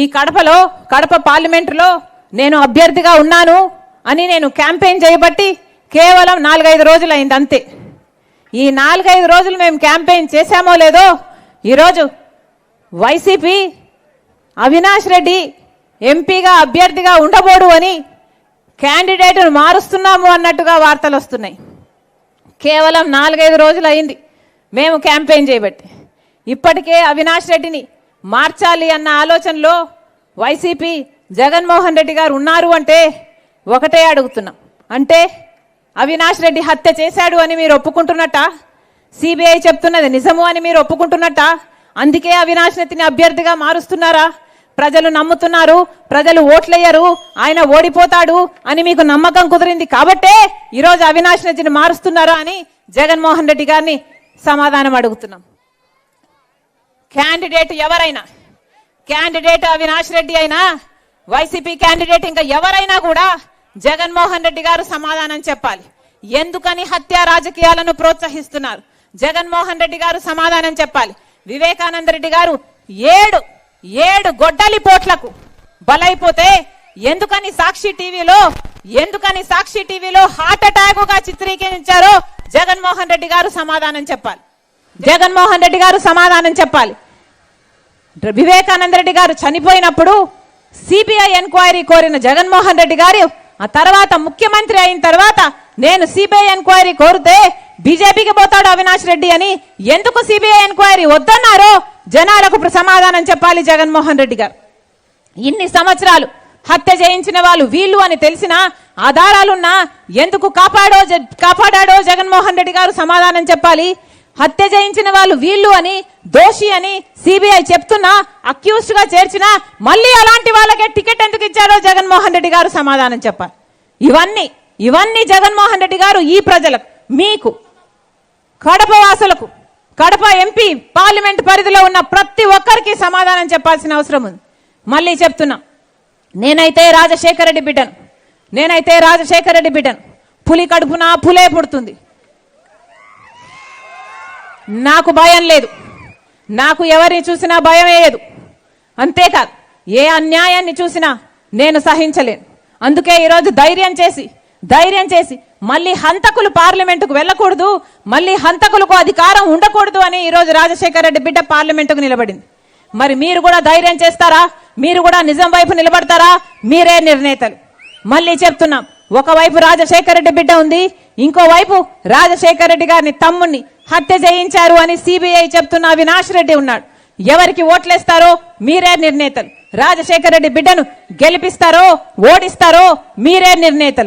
ఈ కడపలో కడప పార్లమెంటులో నేను అభ్యర్థిగా ఉన్నాను అని నేను క్యాంపెయిన్ చేయబట్టి కేవలం నాలుగైదు రోజులు అయింది అంతే. ఈ నాలుగైదు రోజులు మేము క్యాంపెయిన్ చేశామో లేదో ఈరోజు వైసీపీ అవినాష్ రెడ్డి ఎంపీగా అభ్యర్థిగా ఉండబోడు అని క్యాండిడేట్ను మారుస్తున్నాము అన్నట్టుగా వార్తలు వస్తున్నాయి. కేవలం నాలుగైదు రోజులు అయింది మేము క్యాంపెయిన్ చేయబట్టి. ఇప్పటికే అవినాష్ రెడ్డిని మార్చాలి అన్న ఆలోచనలో వైసీపీ జగన్మోహన్ రెడ్డి గారు ఉన్నారు అంటే ఒకటే అడుగుతున్నాం. అంటే అవినాష్ రెడ్డి హత్య చేశాడు అని మీరు ఒప్పుకుంటున్నట్ట? సిబిఐ చెప్తున్నది నిజము అని మీరు ఒప్పుకుంటున్నట్ట? అందుకే అవినాష్ రెడ్డిని అభ్యర్థిగా మారుస్తున్నారా? ప్రజలు నమ్ముతున్నారు ప్రజలు ఓట్లేయరు ఆయన ఓడిపోతాడు అని మీకు నమ్మకం కుదిరింది కాబట్టే ఈరోజు అవినాష్ రెడ్డిని మారుస్తున్నారా అని జగన్మోహన్ రెడ్డి గారిని సమాధానం అడుగుతున్నాం. క్యాండిడేట్ ఎవరైనా క్యాండిడేట్ అవినాష్ రెడ్డి అయినా వైసీపీ క్యాండిడేట్ ఇంకా ఎవరైనా కూడా జగన్మోహన్ రెడ్డి గారు సమాధానం చెప్పాలి. ఎందుకని హత్య రాజకీయాలను ప్రోత్సహిస్తున్నారు? జగన్మోహన్ రెడ్డి గారు సమాధానం చెప్పాలి. వివేకానంద రెడ్డి గారు ఏడు ఏడు గొడ్డలి పోట్లకు బలైపోతే ఎందుకని సాక్షి టీవీలో ఎందుకని సాక్షి టీవీలో హార్ట్ అటాక్గా చిత్రీకరించారో జగన్మోహన్ రెడ్డి గారు సమాధానం చెప్పాలి. జగన్మోహన్ రెడ్డి గారు సమాధానం చెప్పాలి. వివేకానంద రెడ్డి గారు చనిపోయినప్పుడు సిబిఐ ఎంక్వైరీ కోరిన జగన్మోహన్ రెడ్డి గారు ఆ తర్వాత ముఖ్యమంత్రి అయిన తర్వాత నేను సిబిఐ ఎంక్వైరీ కోరితే బీజేపీకి పోతాడు అవినాష్ రెడ్డి అని ఎందుకు సిబిఐ ఎంక్వైరీ వద్దన్నారో జనాలకు ఇప్పుడు సమాధానం చెప్పాలి జగన్మోహన్ రెడ్డి గారు. ఇన్ని సంవత్సరాలు హత్య చేయించిన వాళ్ళు వీళ్ళు అని తెలిసిన ఆధారాలున్నా ఎందుకు కాపాడో జ- కాపాడాడో జగన్మోహన్ రెడ్డి గారు సమాధానం చెప్పాలి? హత్య చేయించిన వాళ్ళు వీళ్ళు అని దోషి అని సిబిఐ చెప్తున్నా అక్యూస్డ్గా చేర్చినా మళ్ళీ అలాంటి వాళ్ళకే టికెట్ ఎందుకు ఇచ్చారో జగన్మోహన్ రెడ్డి గారు సమాధానం చెప్పాలి. ఇవన్నీ ఇవన్నీ జగన్మోహన్ రెడ్డి గారు ఈ ప్రజలకు మీకు కడప వాసులకు కడప ఎంపీ పార్లమెంట్ పరిధిలో ఉన్న ప్రతి ఒక్కరికి సమాధానం చెప్పాల్సిన అవసరం ఉంది. మళ్ళీ చెప్తున్నా నేనైతే రాజశేఖర రెడ్డి బిడ్డను నేనైతే రాజశేఖర రెడ్డి బిడ్డను పులి కడుపున పులే పుడుతుంది. నాకు భయం లేదు. నాకు ఎవరిని చూసినా భయం వేయదు అంతేకాదు ఏ అన్యాయాన్ని చూసినా నేను సహించలేను. అందుకే ఈరోజు ధైర్యం చేసి ధైర్యం చేసి మళ్ళీ హంతకులు పార్లమెంటుకు వెళ్ళకూడదు మళ్ళీ హంతకులకు అధికారం ఉండకూడదు అని ఈరోజు రాజశేఖర రెడ్డి బిడ్డ పార్లమెంటుకు నిలబడింది. మరి మీరు కూడా ధైర్యం చేస్తారా? మీరు కూడా నిజం వైపు నిలబడతారా? మీరే నిర్ణేతలు. మళ్ళీ చెప్తున్నాం ఒకవైపు రాజశేఖర రెడ్డి బిడ్డ ఉంది ఇంకోవైపు రాజశేఖర రెడ్డి గారిని తమ్ముణ్ణి హత్య చేయించారు అని సిబిఐ చెప్తున్న అవినాష్ రెడ్డి ఉన్నాడు. ఎవరికి ఓట్లేస్తారో మీరే నిర్ణేతలు. రాజశేఖర రెడ్డి బిడ్డను గెలిపిస్తారో ఓడిస్తారో మీరే నిర్ణేతలు.